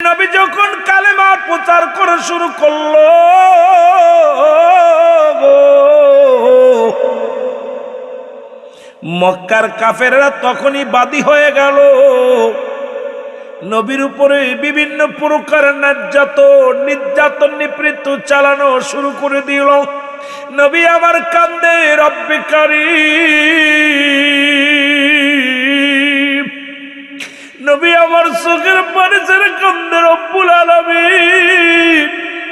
নবী যখন কালেমা প্রচার করা শুরু করল, মক্কার কাফেররা তখনই বাদী হয়ে গেল। নবীর উপরে বিভিন্ন প্রকার নির্যাতন নির্যাতন নিপৃত চালানো শুরু করে দিল। নবী আমার কান্দে রব্বিকারী নবী আমার চোখের পানি ছেড়ে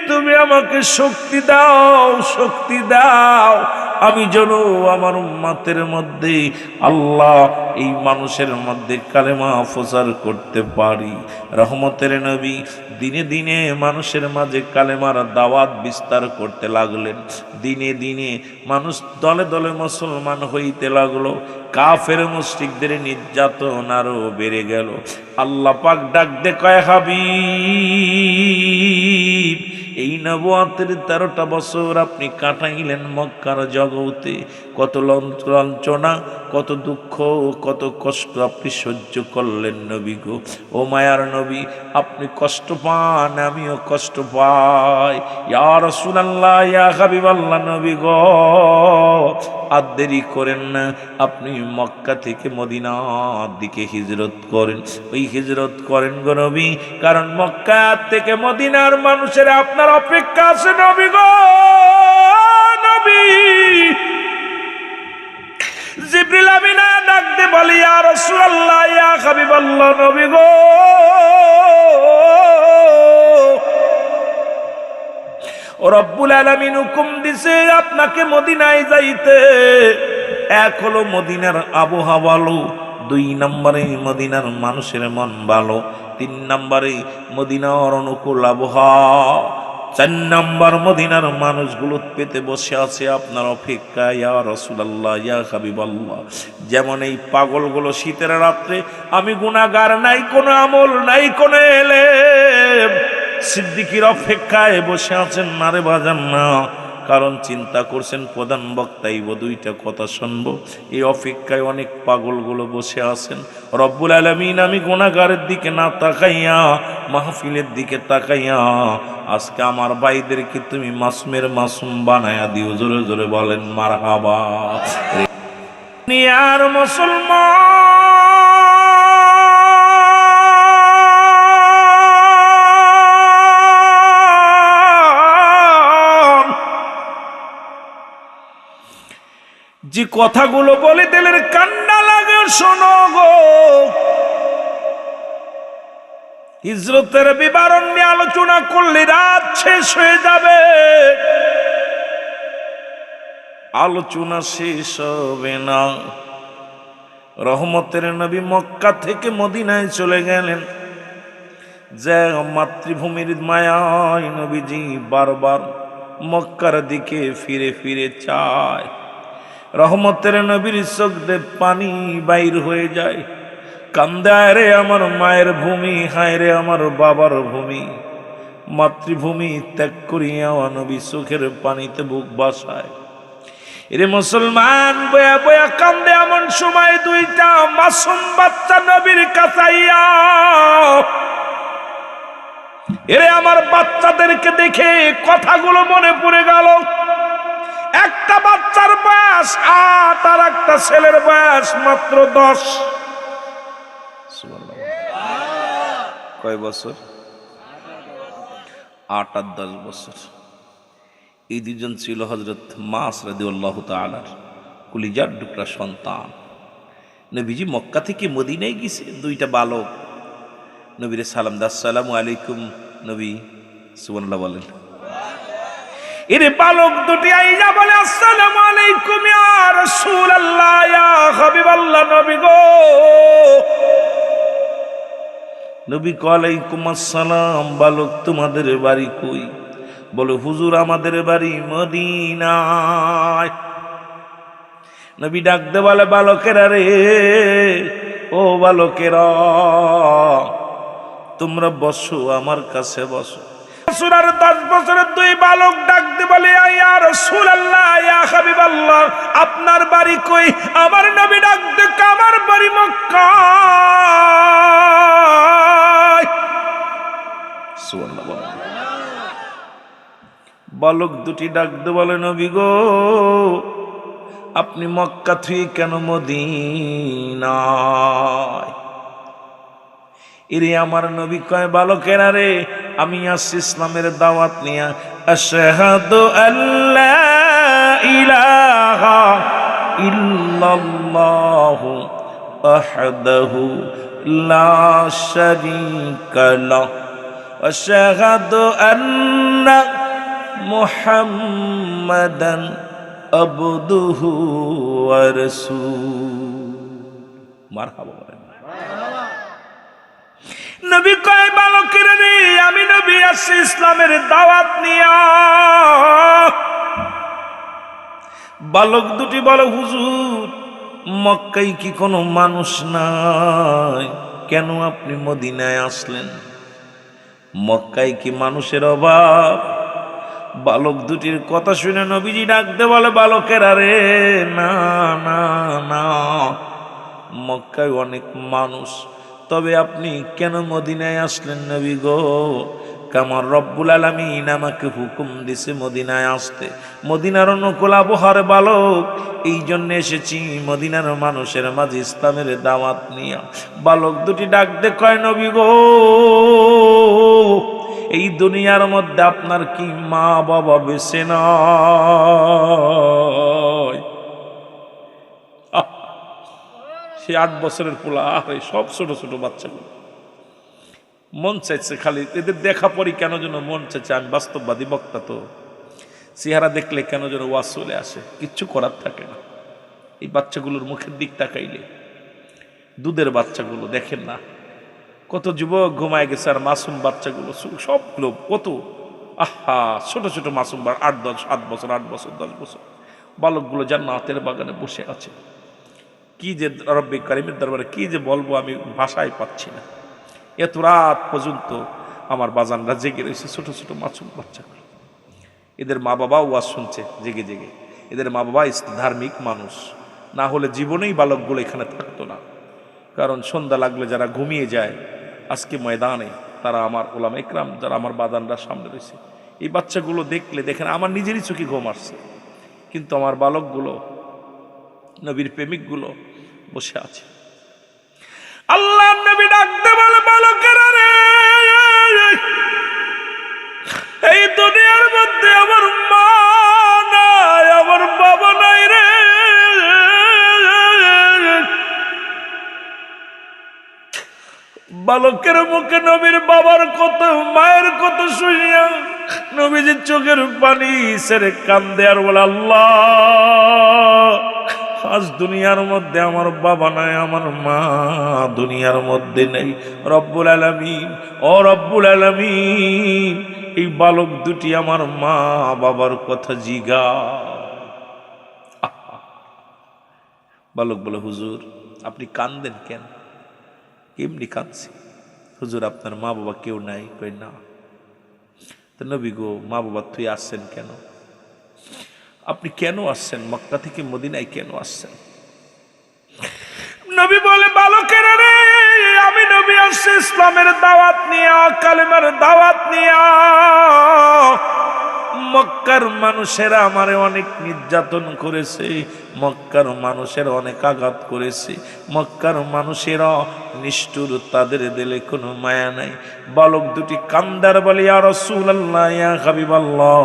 তুমি আমাকে শক্তি দাও শক্তি দাও। আমি যেন আমার উম্মাতের মধ্যে আল্লাহ এই মানুষের মধ্যে কালেমা প্রচার করতে পারি। রহমতের নবী, দিনে দিনে মানুষের মাঝে কালেমার দাওয়াত বিস্তার করতে লাগলেন। দিনে দিনে মানুষ দলে দলে মুসলমান হইতে লাগল। কাফের মুশরিকদের নির্যাতন আরও বেড়ে গেল। আল্লাহ পাক ডাক দে, কয় হাবিব, এই নবাতের তেরোটা বছর আপনি কাটাইলেন মক্কার জগতে। কত লঞ্চ- লাঞ্ছনা, কত দুঃখ, কত কষ্ট আপনি সহ্য করলেন নবী গো। ও মায়ার নবী, আপনি কষ্ট পান, আমিও কষ্ট পাই। ইয়া রাসূলুল্লাহ, ইয়া হাবিবাল্লাহ নবী গো আর দেরি করেন না। আপনি মক্কা থেকে মদিনার দিকে হিজরত করেন। ওই হিজরত করেন গো নবী, কারণ মক্কা থেকে মদিনার মানুষের আপনার অপেক্ষা আছে নবী গো, নবী। জিবরিল আমিনা ডাক দে বলি, ইয়া রাসূলুল্লাহ, ইয়া হাবিবাল্লাহ, নবী গো। রব্বুল আলামিন হুকুম দিছে, আপনাকে মদিনায় যাইতে। এক হলো মদিনার আবহাওয়া ভালো, দুই নম্বরে মদিনার মানুষের মন ভালো, তিন নম্বরে মদিনার অনুকূল আবহাওয়া, চার নম্বর মদিনার মানুষগুলো পেতে বসে আছে আপনার অপেক্ষা ইয়া রসুলাল্লাহ, ইয়া হাবিবাল্লাহ। যেমন এই পাগলগুলো শীতের রাত্রে, আমি গুনাগার নাই, কোনো আমল নাই, কোনো এলে সিদ্দিকির অপেক্ষায় বসে আছেন নারে বাজান না। কারণ চিন্তা করছেন প্রধান বক্তাইব দুইটা কথা শুনব। এই অপেক্ষায় অনেক পাগলগুলো বসে আছেন। রব্বুল আলমিন, আমি গোনাগারের দিকে না তাকাইয়া, মাহফিলের দিকে তাকাইয়া, আজকে আমার ভাইদেরকে তুমি মাসুমের মাসুম বানায়া দিও। জোরে জোরে বলেন মার হাবা আর মুসলমান যে কথাগুলো বলে দিলের কান্না লাগে, শোনো গো। হিজরতের বিবরণ নিয়ে আলোচনা করলে রাত শেষ হয়ে যাবে। আলোচনা শেষ হবে না। রহমতের নবী মক্কা থেকে মদিনায় চলে গেলেন। যে মাতৃভূমির মায়ায় নবীজি বারবার মক্কার দিকে ফিরে ফিরে চায়। রহমতের নবীর চোখ দিয়ে পানি বাইর হয়ে যায়। কান্দায় রে আমার মায়ের ভূমি, হায় রে আমার বাবার ভূমি। মাতৃভূমি ত্যাগ করিয়া নবী চোখের পানিতে বুক বাসায়। এরে মুসলমান, বয়া বয়া কান্দে, এমন সময় দুইটা মাসুম বাচ্চা নবীর কাছাইয়া এরে আমার বাচ্চাদেরকে দেখে কথাগুলো মনে পড়ে গেল। বয়স আট আর একটা ছেলের বয়স মাত্র দশ। কয় বছর? আট আর দশ বছর। এই দুজন ছিল হজরত মাস রাদিউল্লাহ তালার কুলিজার টুকরা সন্তান। নবীজি মক্কা থেকে মদিনায় গেছে, দুইটা বালক। নবীরে সালাম দাস সালাম আলাইকুম নবী সুবনাল্লাহ বলেন। এরে বালক দুটি আইজা বলে, আসসালামু আলাইকুম ইয়া রাসূলুল্লাহ, ইয়া হাবিবাল্লাহ নবী গো। নবী আলাইকুম আসসালাম, বালক তোমাদের বাড়ি কই? বলে, হুজুর আমাদের বাড়ি মদিনায়। নবী ডাকতে বলে, বালকেরা রে, ও বালকেরা, তোমরা বসো, আমার কাছে বসো। সুরার দশ বছরের দুই বালক ডাকতে বলে আপনার বাড়ি কই? আমার নবী ডাকতে আমার বাড়ি মক্কা বালক দুটি ডাকতে বলে, নবী গো, আপনি মক্কা থুই কেন মদিনায়? এরে আমার নবী কয় বালকেরা রে, আমি আসছি ইসলামের দাওয়াত নিয়া। আশহাদু আল্লাহ ইলাহা ইল্লাল্লাহু বলেন। নবী কয় বালকের রে আমি নবী আসছি ইসলামের দাওয়াত নিয়া। বালক দুটি বলে, হুজুর মক্কাই কি কোনো মানুষ নাই? কেন আপনি মদিনায় আসলেন? মক্কায় কি মানুষের অভাব? বালক দুটির কথা শুনে নবীজি ডাকতে বলে, বালকের আরে না না না। মক্কায় অনেক মানুষ তবে আপনি কেন মদিনায় আসলেন নবী গো? কামার রব্বুল আলমিন আমাকে হুকুম দিছে মদিনায় আসতে। মদিনার অনুকূল আবহাওয়ার বালক এই জন্য এসেছি মদিনার মানুষের মাঝে ইসলামের দাওয়াত নিয়ে। বালক দুটি ডাকতে কয় নবী গো, এই দুনিয়ার মধ্যে আপনার কি মা বাবা বেছে নয় আহ, সে আট বছরের পোলা আরে সব ছোট ছোট বাচ্চাগুলো। মন চাইছে খালি, এদের দেখা পরই কেন যেন মন চাইছে, আমি বাস্তববাদী বক্তা তো। চেহারা দেখলে কেন যেন ওয়াজ চলে আসে, কিচ্ছু করার থাকে না। এই বাচ্চাগুলোর মুখের দিক তাকাইলে, দুধের বাচ্চাগুলো দেখেন না। কত যুবক ঘুমায় গেছে, আর মাসুম বাচ্চাগুলো সবগুলো কত, আহা, ছোট ছোট মাসুম আট দশ, আট বছর আট বছর, দশ বছর। বালকগুলো জান্নাতের বাগানে বসে আছে। কি যে রব্বি কারিমের দরবারে কি যে বলব আমি ভাষায় পাচ্ছি না। এত রাত পর্যন্ত আমার বাজানরা জেগে রয়েছে, ছোট ছোট মাসুম বাচ্চাগুলো এদের মা বাবাও ওয়াজ শুনছে জেগে জেগে। এদের মা বাবা ধার্মিক মানুষ। না হলে জীবনেই বালকগুলো এখানে থাকতো না। কারণ সন্ধ্যা লাগলে যারা ঘুমিয়ে যায়, আজকে ময়দানে তারা আমার ওলাম একরাম, যারা আমার বাদানরা সামনে রয়েছে। এই বাচ্চাগুলো দেখলে দেখেন আমার নিজেরই চোখে ঘুম আসছে। কিন্তু আমার বালকগুলো নবীর প্রেমিকগুলো বসে আছে। আল্লাহ নবী ডাকতে বলে বালকেরা রে? এই দুনিয়ার মধ্যে আমার মা নাই, আমার বাবা নাই রে। বালকের মুখে নবীর বাবার কত, মায়ের কত শুনিয়া নবীজির চোখের পানি সেরে কান্দে আর বলে, আল্লাহ। আজ দুনিয়ার মধ্যে আমার বাবা নাই, আমার মা দুনিয়ার মধ্যে নেই। রব্বুল আলমিন, ও রব্বুল আলমিন, এই বালক দুটি আমার মা বাবার কথা জিগা। বালক বলে, হুজুর, আপনি কান্দেন কেন? কেমনি কাঁদছি? হুজুর, আপনার মা বাবা কেউ নাই? কই না। তো নবী গো, মা বাবা তুই আসছেন কেন? আপনি কেন আসছেন? মক্কা থেকে মদিনায় কেন আসছেন? নবী বলে বালকের রে, আমি নবী আসছি ইসলামের দাওয়াত নিয়া, কালেমার দাওয়াত নিয়া। মক্কার মানুষেরা আমারে অনেক নির্যাতন করেছে, মক্কার মানুষের অনেক আঘাত করেছে, মক্কার মানুষেরা নিষ্ঠুর, তাদের দিলে কোনো মায়া নাই। বালক দুটি কান্দার বলে আর রসুল আল্লাহ হাবিবাল্লাহ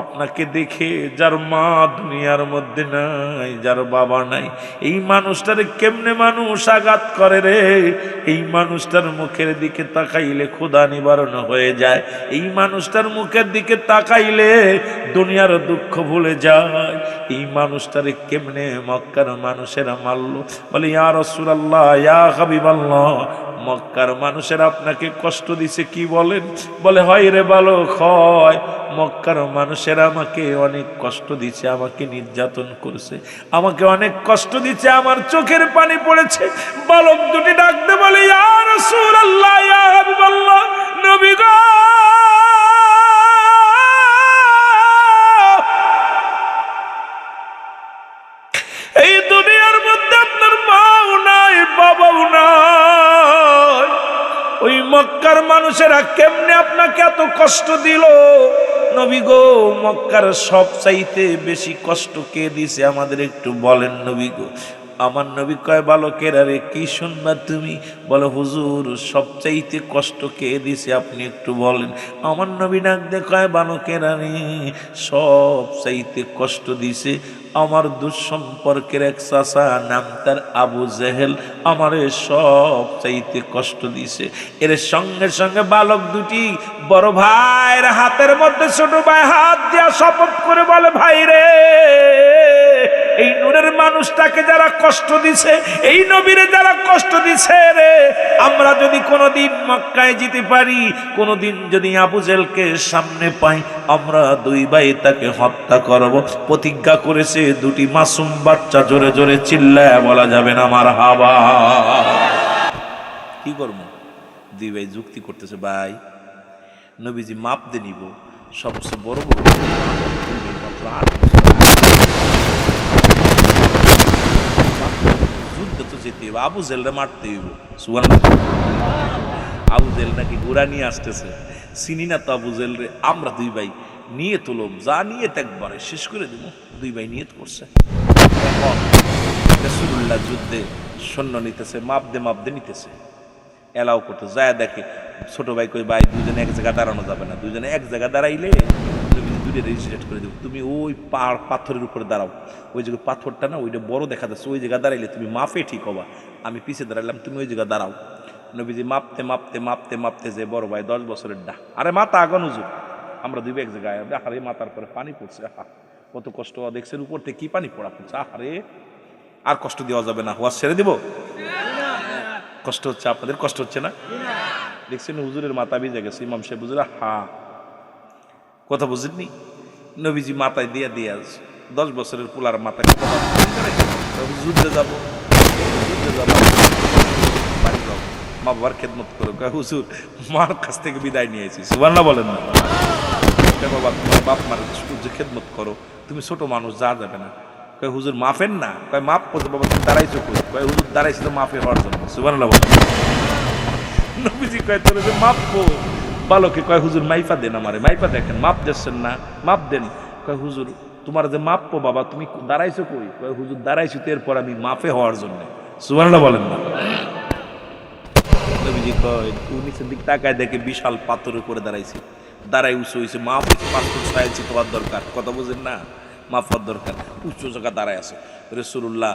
আপনাকে দেখে যার মা দুনিয়ার মধ্যে নাই, যার বাবা নাই, এই মানুষটারে কেমনে মানুষ আঘাত করে রে? এই মানুষটার মুখের দিকে তাকাইলে ক্ষুধা নিবারণ হয়ে যায়। এই মানুষটার মুখের দিকে তাকাইলে দুনিয়ার দুঃখ ভুলে যায়। এই মানুষটারে কেমনে মক্কার মানুষেরা মারলো? বলে, ইয়া রসুলাল্লাহ, ইয়া হাবিবাল্লাহ, মক্কার মানুষের আপনাকে কষ্ট দিছে কি বলেন? বলে, হয় রে বালক, হয়। মক্কার মানুষের আমাকে অনেক কষ্ট দিচ্ছে আমাকে নির্যাতন করছে, আমাকে অনেক কষ্ট দিচ্ছে আমার চোখের পানি পড়েছে। বালক দুটি ডাকতে বলে গো! এই দুনিয়ার মধ্যে আপনার মাও নাই, বাবাও নাই। ওই মক্কার মানুষেরা কেমনে আপনাকে এত কষ্ট দিল? নবী গো, মক্কার সব চাইতে বেশি কষ্ট কে দিছে আমাদের একটু বলেন নবী গো। আমার নবী কয় বালকের আরে কি শুনবা তুমি? বলো, হুজুর, সবচাইতে কষ্ট কে দিছে আপনি একটু বলেন। আমার নবী নাক দেখায় বালকের আরে সব চাইতে কষ্ট দিছে আমার দুঃসম্পর্কের এক চাষা নাম তার আবু জেহেল, আমারে সব চাইতে কষ্ট দিছে। এর সঙ্গে সঙ্গে বালক দুটি বড় ভাইয়ের হাতের মধ্যে ছোট ভাই হাত দিয়া শপথ করে বলে, ভাই রে এই নূরের মানুষটাকে যারা কষ্ট দিছে, এই নবীরে যারা কষ্ট দিছে রে, আমরা যদি কোনোদিন মক্কায় যেতে পারি, কোনোদিন যদি আবু জেলকে সামনে পাই, আমরা দুই ভাই তাকে হত্যা করব। প্রতিজ্ঞা করেছে, দুটি মাসুম বাচ্চা জোরে জোরে চিল্লায় বলা যাবে না আমার হাবা। কি করব? দুই ভাই যুক্তি করতেছে, ভাই, নবীজি মাপ দিয়ে নিব, সবচেয়ে বড় বড় যেতে আবু মারতে হইব সুয়ান আবু জেল নাকি ঘোড়া নিয়ে আসতেছে, চিনি না তো আবু আমরা দুই ভাই নিয়ে তুলব যা নিয়ে একবারে শেষ করে দেব, দুই ভাই নিয়ত করছে। এখন রসুল্লাহ যুদ্ধে সৈন্য নিতেছে মাপ দে মাপ দে নিতেছে। এলাও করতে, যায় দেখে ছোট ভাই কই ভাই দুজনে এক জায়গায় দাঁড়ানো যাবে না দুজনে এক জায়গায় দাঁড়াইলে তুমি দুটো রেজিস্ট্রেট করে দেবো। তুমি ওই পাহাড় পাথরের উপরে দাঁড়াও। ওই জায়গায় পাথরটা না, ওইটা বড় দেখা যাচ্ছে। ওই জায়গায় দাঁড়াইলে তুমি মাপে ঠিক হবা। আমি পিছিয়ে দাঁড়াইলাম, তুমি ওই জায়গায় দাঁড়াও। নবীজি মাপতে মাপতে মাপতে মাপতে যে বড় ভাই দশ বছরের ডা। আরে মাথা আগান উজুর আমরা দুই এক জায়গায় আরে মাথার পরে পানি পড়ছে। আহা, কত কষ্ট। দেখছেন উপর থেকে কি পানি পড়া পড়ছে। আরে আর কষ্ট দেওয়া যাবে না। ওয়াজ ছেড়ে দিব? কষ্ট হচ্ছে, আপনাদের কষ্ট হচ্ছে না? দেখছেন হুজুরের মাথা ভিজে গেছে, ইমাম সাহেব হুজুরা হা কথা বুঝেননি? নবীজি মাথায় দিয়া দিয়ে আস দশ বছরের পোলার মাথায় যুদ্ধে যাব যুদ্ধে যাব। মা বাবার খেদমত করো। হুজুর, মার কাছ থেকে বিদায় নিয়ে এসেছি। সুবান্না বলেন না। বাবা তোমার বাপ মার সূর্য খেদমত করো, তুমি ছোট মানুষ, যা যাবে না। কয়, হুজুর মাফেন না। কয়, মাফ করতে বাবা, তুমি দাঁড়াইছো কই? কয়, হুজুর, দাঁড়াইছি তো মাফে হওয়ার জন্য। সুবান্না বলেন। নবীজি কয়, তোর যে মাপবো বালকে কয়, হুজুর, মাইফা দেন আমারে, মাইফা দেখেন, মাপ দিচ্ছেন না, মাপ দেন। কয়, হুজুর, তোমার যে মাপবো বাবা, তুমি দাঁড়াইছো কই? কয়, হুজুর, দাঁড়াইছো এরপর আমি মাফে হওয়ার জন্য। সুবহানাল্লাহ বলেন না। নবীজি কয় নিচের দিক তাকায় দেখে বিশাল পাথরের উপরে দাঁড়াইছি। দাঁড়াই উঁচু হয়েছে মাপ হয়েছে পাথর ছয়াইছি তোমার দরকার। কথা বুঝেন না? মাফার দরকার। উচ্চ জায়গা দাঁড়ায় আছে। রসুল্লাহ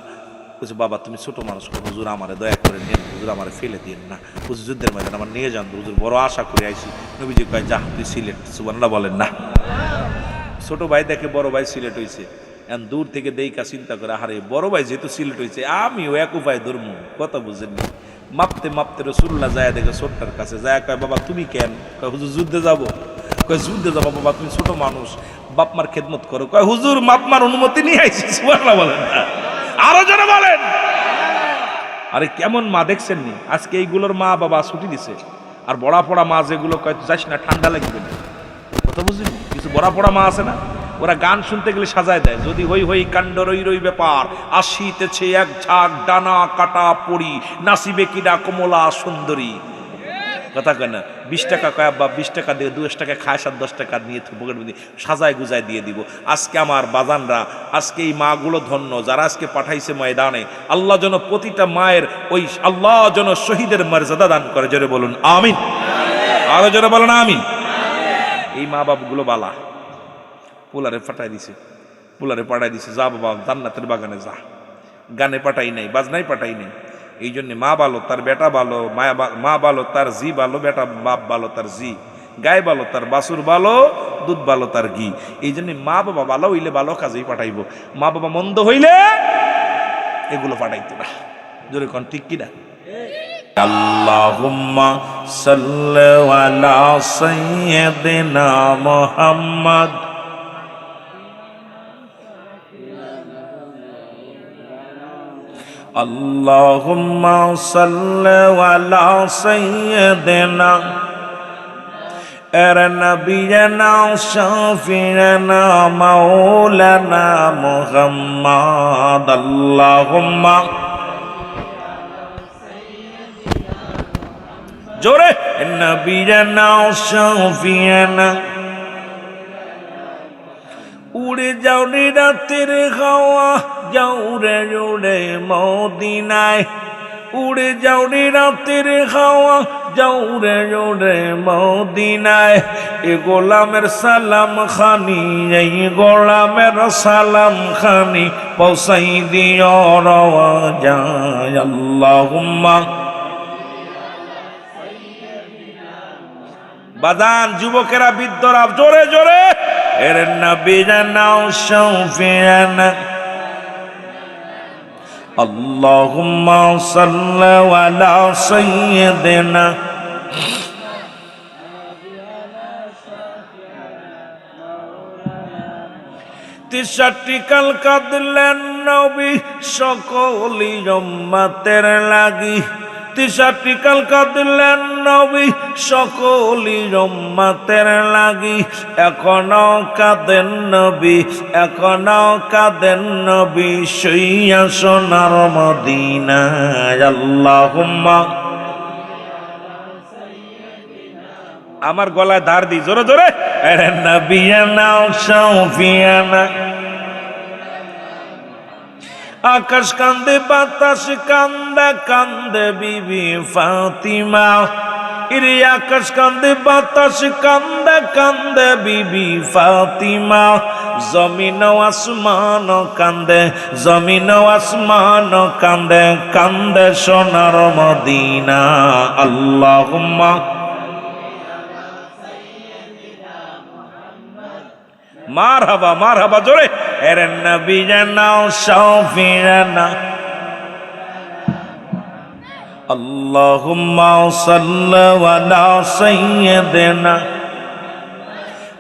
বলছে বাবা, তুমি ছোট মানুষ হুজুর আমারে দয়া করে নেন হুজুর আমারে ফেলে দিন না। হুজুর যুদ্ধের ময়দান আমার নিয়ে যান হুজুর, বড় আশা করে আইছি। নবীজি কয়, যা, তুই সিলেট সুবান্লাহ বলেন না। ছোট ভাই দেখে বড় ভাই সিলেট হয়েছে এখন দূর থেকে দেইকা চিন্তা করে আরে বড় ভাই যেহেতু সিলেট হয়েছে আমিও এক উপায় ধর্ম, কথা বুঝেননি মাপতে মাপতে রসুল্লাহ যায় দেখে ছোট্টার কাছে যায় কয়, বাবা, তুমি কেন? কয়, হুজুর, যুদ্ধে যাব। কয়, যুদ্ধে যাব, বাবা, তুমি ছোট মানুষ, বাপ মার খেদমত করো। কয়, হুজুর, বাপ মার অনুমতি নিয়ে আইসি সুবহানাল্লাহ বলেন না। আরও জনে বলেন। আরে কেমন মা দেখছেন নি? আজকে এইগুলোর মা বাবা ছুটি দিছে। আর বড়া পড়া মা যেগুলো কয় যাস না, ঠান্ডা লাগবে না কথা বুঝলি? কিছু বড়া পড়া মা আছে না? ওরা গান শুনতে গেলে সাজায় দেয়। যদি হই হই কাণ্ড রই রই ব্যাপার, আসিতেছে এক ঝাঁক, ডানা কাটা পড়ি নাসিবে কিনা কমলা সুন্দরী। কথা কয় না, বিশ টাকা কয় বা বিশ টাকা দিয়ে দশ টাকা খায় সাত দশ টাকা নিয়ে পকেট মধ্যে সাজায় গুজায় দিয়ে দিব। আজকে আমার বাজানরা, আজকে এই মাগুলো ধন্য, যারা আজকে পাঠাইছে ময়দানে, আল্লাহ যেন প্রতিটা মায়ের ওই আল্লাহ যেন শহীদের মর্যাদা দান করে, জোরে বলুন, আমিন। আরও জোরে বলুন, আমিন। এই মা বাপগুলো বালা। পোলারে পাঠাই দিছে, পোলারে পাঠাই দিছে, যা বাবা, জান্নাতের বাগানে যা। গানে পাঠাই নাই বাজনাই পাঠাই নাই। এই জন্য মা ভালো, তার বেটা ভালো, মায়া মা ভালো, তার জি ভালো, বেটা বাপ ভালো, তার জি। গায়ে ভালো, তার বাসুর ভালো, দুধ ভালো, তার ঘি। এই জন্য মা বাবা ভালো হইলে ভালো কাজেই পাঠাইবো। মা বাবা মন্দ হইলে এগুলো পাঠাইতো না। জোরে কন ঠিক কিনা? আল্লাহুম্মা সাল্লি আলা সাইয়্যিদিনা মুহাম্মদ اللهم صل على سيدنا ار نبينا شافعنا مولانا محمد اللهم জোরে নবীরানা সফিয়ানা উড়ে যাও রে রাতের হাওয়া রে জোরে মদিনায়। উড়ে যাও রে রাতের হাওয়া যাও রে জোরে মদিনায়। এ গোলামের সালাম খানি, এই গোলামের সালাম খানি, পৌঁছাই দিও রওয়া বাদান যুবকেরা, বৃদ্ধরা, জোরে জোরে। এর নবী জানাও সৌফিয়ানা اللهم صل على سيدنا তিসাটি কাল কাঁদলেন নবী সকলি জম্মাতের লাগি তিসাটি কাল কাঁদলেন নবী সকলি জম্মাতের লাগি। এখনও কাঁদেন নবী, এখনও কাঁদেন নবী সইয়া সোনার মদিনায়। আমার গলায় ধার দি জোরে জোরে। নবিয়ানা সৌফিয়ানা আকাশ কান্দে, বাতাস কান্দে কান্দে বিবি ফাতিমা। ইরে আকাশ কান্দে, বাতাস কান্দে কান্দে বিবি ফাতিমা। জমিন আসমান কান্দে, জমিন আসমান কান্দে কান্দে সোনার মদিনা। আল্লাহুম্মা মার হাবা মার হাবা জোরে এর নবী জানাও সৌফিয়ানা اللهم صل على سيدنا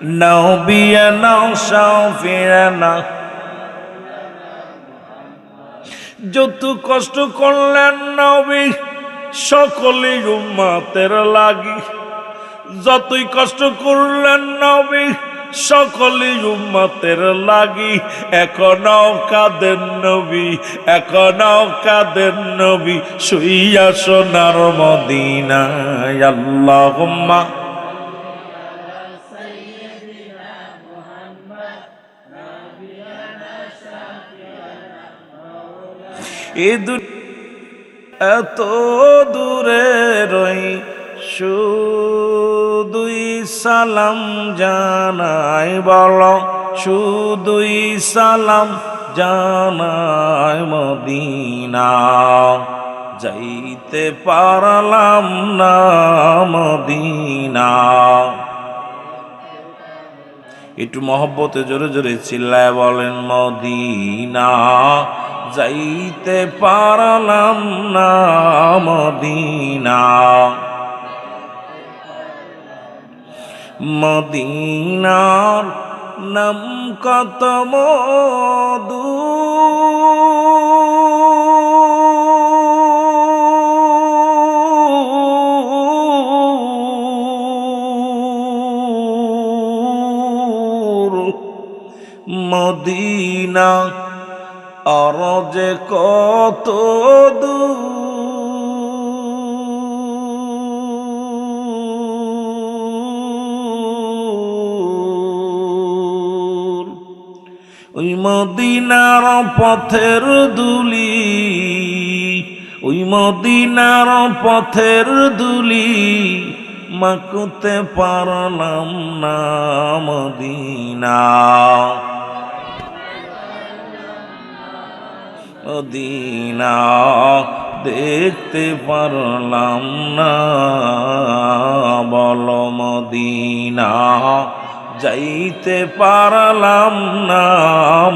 نبينا شافعنا যত কষ্ট করলেন নবী সকলে উম্মাতের লাগি যতই কষ্ট করলেন নবী সকলে উম্মতের লাগি এখনও কাদের নবী এখনও কাদের নবী, শুইয়া সোনার মদিনায় আল্লাহুম্মা। এ দু এত দূরে রই শুধুই সালাম জানাই বল, শুধুই সালাম জানাই মদিনা। যাইতে পারলাম না মদিনা। একটু মহব্বতে জোরে জোরে চিল্লায় বলেন, মদিনা। যাইতে পারলাম না মদিনা। মদিনার নাম কত মধু মদিনার পথের দুলি, ওই মদিনার পথের দুলি, মাকুতে পারলাম না মদিনা। মদিনা দেখতে পারলাম না, বল মদিনা। যাইতে পারলাম না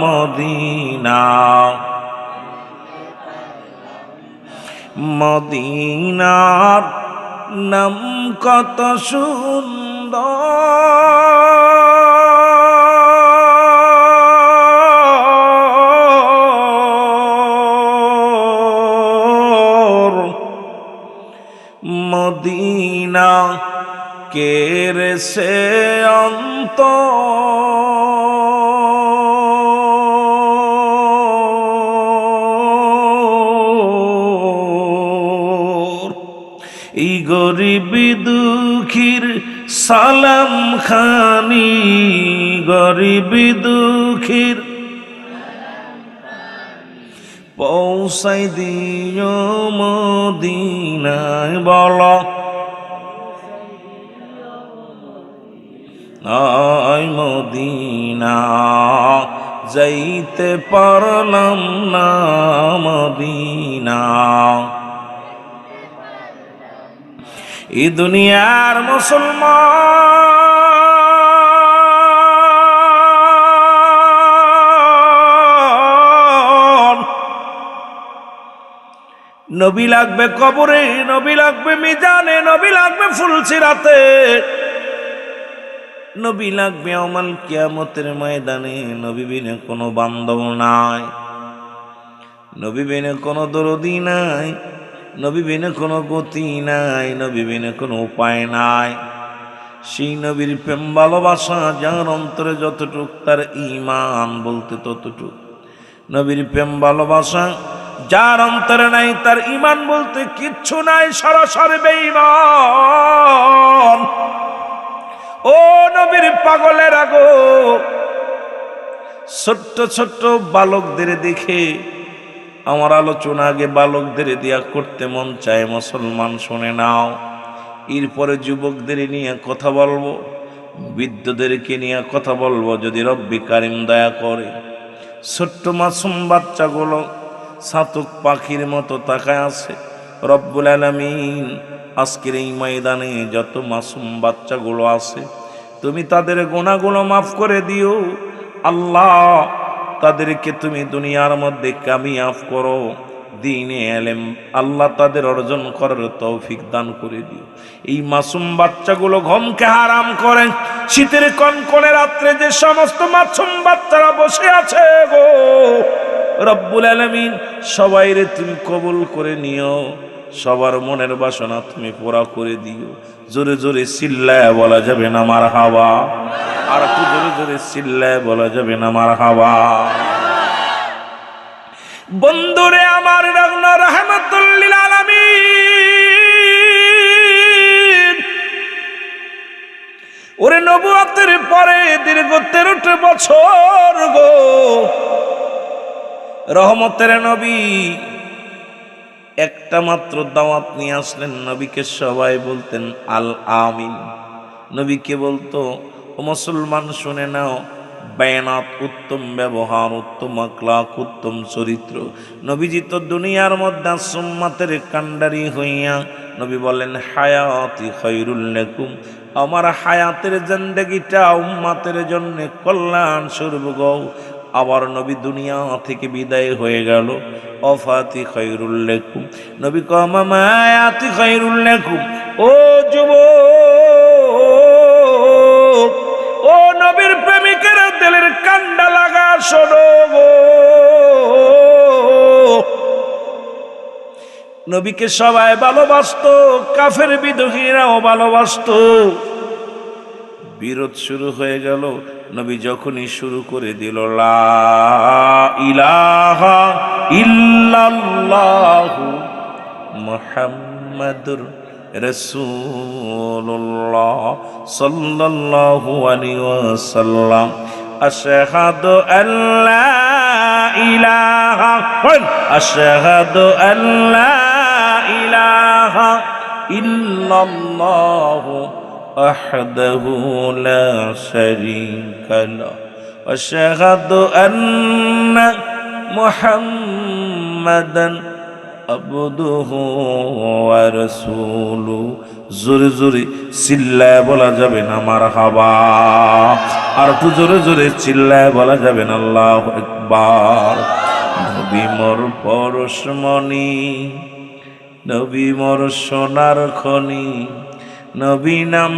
মদিনা। মদিনার নাম কত সুন্দর। মদিনা কেরে সে অন্ত এই গরিবী সালাম খানি গরিব দুঃখীর পৌঁছাই দিও মদিনায় বল। আয় মদিনা। যাইতে পারলাম না মদিনা। এই দুনিয়ার মুসলমান। নবী লাগবে কবরে, নবী লাগবে মিজানে, নবী লাগবে ফুলসিরাতে। নবী লাগবে অমাল কিয়ামতের ময়দানে নবী বিনে কোনো বান্ধব নাই। নবী বিনে কোনো দরদি নাই। নবী বিনে কোনো গতি নাই। নবী বিনে কোনো উপায় নাই। সেই নবীর প্রেম ভালোবাসা যার অন্তরে যতটুক তার ইমান বলতে ততটুক। নবীর প্রেম ভালোবাসা যার অন্তরে নাই তার ইমান বলতে কিচ্ছু নাই। সরাসরি বেঈমান। ও নবীর পাগলের আগো ছোট্ট ছোট্ট বালকদের দেখে আমার আলোচনা আগে বালকদের দিয়া করতে মন চায়, মুসলমান শুনে নাও। এরপরে যুবকদের নিয়ে কথা বলব, বৃদ্ধদেরকে নিয়ে কথা বলব, যদি রব্বি কারিম দয়া করে। ছোট্ট মাসুম বাচ্চাগুলো সাতুক পাখির মতো তাকায় আছে। রব্বুল আলমিন, আজকের এই ময়দানে যত মাসুম বাচ্চাগুলো আছে, তুমি তাদের গোনাগুলো মাফ করে দিও। আল্লাহ, তাদেরকে তুমি দুনিয়ার মধ্যে কামিয়াফ করো। দিনে এলেম আল্লাহ তাদের অর্জন করার তৌফিক দান করে দিও। এই মাসুম বাচ্চাগুলো ঘমকে হারাম করেন শীতের কনকনে রাত্রে যে সমস্ত মাসুম বাচ্চারা বসে আছে গো। রব্বুল আলমিন, সবাইরে তুমি কবুল করে নিও। সবার মনের বাসনা তুমি পুরা করে দিও। জোরে জোরে চিল্লায় বলা যাবে না আমার হাওয়া। আর একটু জোরে জোরে চিল্লায় বলা যাবে না আমার হাওয়া। বন্ধুরে আমার রহমতুল্লিল আলামিন। ওরে নবুয়াতের পরে দীর্ঘ তেরোটি বছর গো। রহমতের নবী একটা মাত্র দাওয়াত নিয়ে আসলেন, নবীকে সবাই বলতেন, আল আমিন। নবীকে বলতো, ও মুসলমান, শুনে নাও, বায়ানাত উত্তম ব্যবহার, উত্তম আখলাক, উত্তম চরিত্র। নবীজি তো দুনিয়ার মধ্যে সোম্মাতের কান্ডারি হইয়া নবী বলেন হায়াতি খৈরুল লেকুম। আমার হায়াতের জিন্দগিটা উম্মাতের জন্য কল্যাণ স্বরূপ গৌ। আবার নবী দুনিয়া থেকে বিদায় হয়ে গেল। অফাতি খৈরুল লেকুম। নবী কমায়াতি খৈরুল লেকুম। ও যুব ও নবীর প্রেমিকের দিলের কান্ডা লাগা শোনো নবীকে সবাই ভালোবাসতো, কাফের বিদোহীরাও ভালোবাসতো। বিরোধ শুরু হয়ে গেল। নবী যখনই শুরু করে দিল ইলাহা ইল্লাল্লাহু মুহাম্মাদুর রাসূলুল্লাহ আশহাদু আল্লা আশহাদু আল্লা ইলাহা ইল্লাল্লাহু وحده لا شريك له واشهد ان محمدا عبده ورسوله জোরে জোরে চিল্লায় বলা যাবে না আমার হাবা আর একটু জোরে জোরে চিল্লায় বলা যাবে না আল্লাহ একবার নবী মোর পরশমণি নবী মোর সোনার খনি নবী নাম